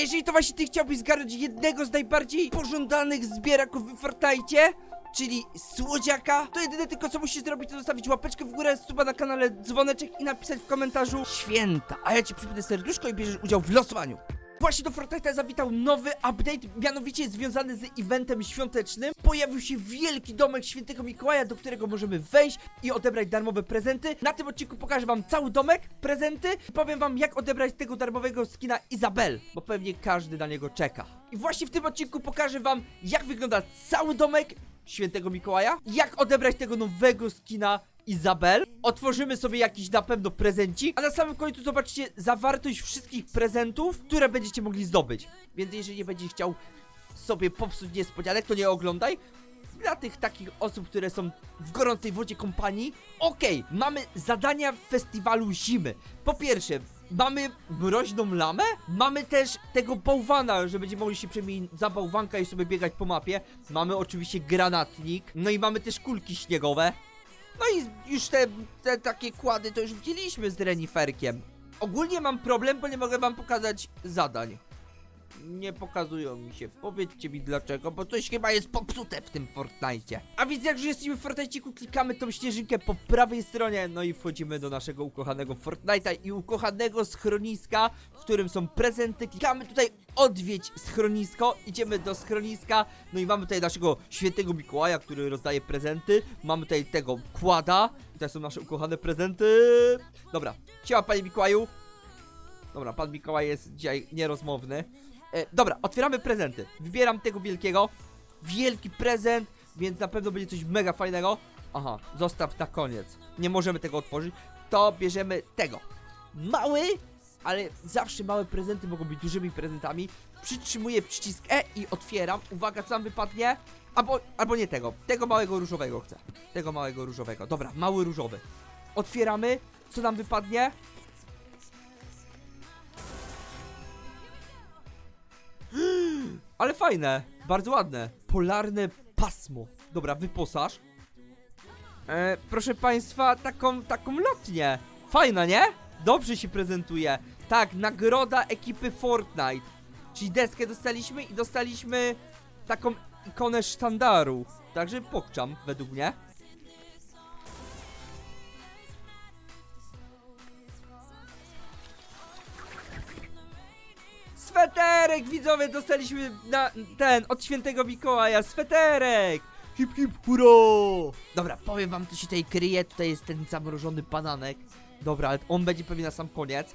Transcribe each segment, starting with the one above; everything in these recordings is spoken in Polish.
jeżeli to właśnie ty chciałbyś zgarnąć jednego z najbardziej pożądanych zbieraków w Fortnite, czyli słodziaka, to jedyne tylko co musisz zrobić to zostawić łapeczkę w górę, suba na kanale, dzwoneczek i napisać w komentarzu święta, a ja ci przypnę serduszko i bierzesz udział w losowaniu. Właśnie do Fortnite'a zawitał nowy update, mianowicie związany z eventem świątecznym. Pojawił się wielki domek świętego Mikołaja, do którego możemy wejść i odebrać darmowe prezenty. Na tym odcinku pokażę wam cały domek, prezenty i powiem wam jak odebrać tego darmowego skina Izabel, bo pewnie każdy na niego czeka. I właśnie w tym odcinku pokażę wam jak wygląda cały domek świętego Mikołaja, jak odebrać tego nowego skina Izabel. Otworzymy sobie jakiś na pewno prezencik, a na samym końcu zobaczycie zawartość wszystkich prezentów, które będziecie mogli zdobyć. Więc jeżeli będziesz chciał sobie popsuć niespodzianek, to nie oglądaj. Dla tych takich osób, które są w gorącej wodzie kompanii, okej, mamy zadania festiwalu zimy. Po pierwsze, mamy mroźną lamę, mamy też tego bałwana, że będziemy mogli się przemienić za bałwanka i sobie biegać po mapie. Mamy oczywiście granatnik, no i mamy też kulki śniegowe. No i już te, te takie kłady to już widzieliśmy z reniferkiem. Ogólnie mam problem, bo nie mogę wam pokazać zadań. Nie pokazują mi się. Powiedzcie mi dlaczego, bo coś chyba jest popsute w tym Fortnite. A więc jak już jesteśmy w Fortnite, klikamy tą śnieżynkę po prawej stronie, no i wchodzimy do naszego ukochanego Fortnite'a i ukochanego schroniska, w którym są prezenty. Klikamy tutaj odwiedź schronisko, idziemy do schroniska, no i mamy tutaj naszego świętego Mikołaja, który rozdaje prezenty. Mamy tutaj tego kłada. I tutaj są nasze ukochane prezenty. Dobra, siema panie Mikołaju. Dobra, pan Mikołaj jest dzisiaj nierozmowny. E, dobra, otwieramy prezenty. Wybieram tego wielkiego. Wielki prezent, więc na pewno będzie coś mega fajnego. Aha, zostaw na koniec. Nie możemy tego otworzyć. To bierzemy tego. Mały, ale zawsze małe prezenty mogą być dużymi prezentami. Przytrzymuję przycisk E i otwieram. Uwaga, co nam wypadnie? Albo, albo nie tego. Tego małego różowego chcę. Tego małego różowego. Dobra, mały różowy. Otwieramy. Co nam wypadnie? Ale fajne, bardzo ładne. Polarne pasmo. Dobra, wyposaż. E, proszę państwa, taką, taką lotnię. Fajna, nie? Dobrze się prezentuje. Tak, nagroda ekipy Fortnite. Czyli deskę dostaliśmy i dostaliśmy taką ikonę sztandaru. Także pokczam, według mnie. Sweterek, widzowie, dostaliśmy na ten, od świętego Mikołaja, sweterek! Hip hip hurra! Dobra, powiem wam, co się tutaj kryje, tutaj jest ten zamrożony bananek. Dobra, ale on będzie pewnie na sam koniec.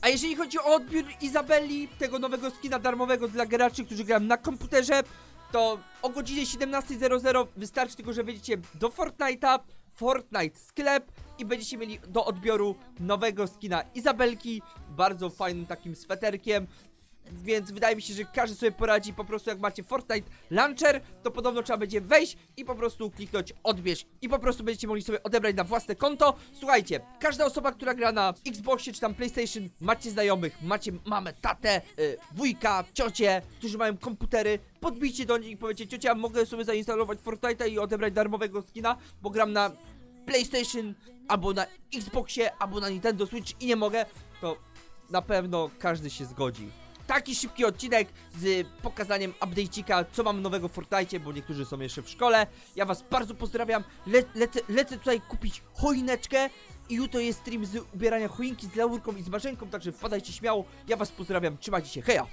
A jeżeli chodzi o odbiór Izabeli, tego nowego skina darmowego dla graczy, którzy grają na komputerze, to o godzinie 17.00 wystarczy tylko, że wejdziecie do Fortnite'a, Fortnite sklep i będziecie mieli do odbioru nowego skina Izabelki, bardzo fajnym takim sweterkiem. Więc wydaje mi się, że każdy sobie poradzi po prostu jak macie Fortnite Launcher, to podobno trzeba będzie wejść i po prostu kliknąć odbierz i po prostu będziecie mogli sobie odebrać na własne konto. Słuchajcie, każda osoba, która gra na Xboxie czy tam PlayStation, macie znajomych, macie mamę, tatę, y, wujka, ciocie, którzy mają komputery, podbijcie do nich i powiecie, ciocia, mogę sobie zainstalować Fortnite'a i odebrać darmowego skina, bo gram na PlayStation, albo na Xboxie, albo na Nintendo Switch i nie mogę, to na pewno każdy się zgodzi. Taki szybki odcinek z pokazaniem update'cika, co mamy nowego w Fortnite, bo niektórzy są jeszcze w szkole. Ja was bardzo pozdrawiam. Le lecę, lecę tutaj kupić choineczkę i jutro jest stream z ubierania choinki z laurką i z marzenką, także wpadajcie śmiało. Ja was pozdrawiam, trzymajcie się, heja!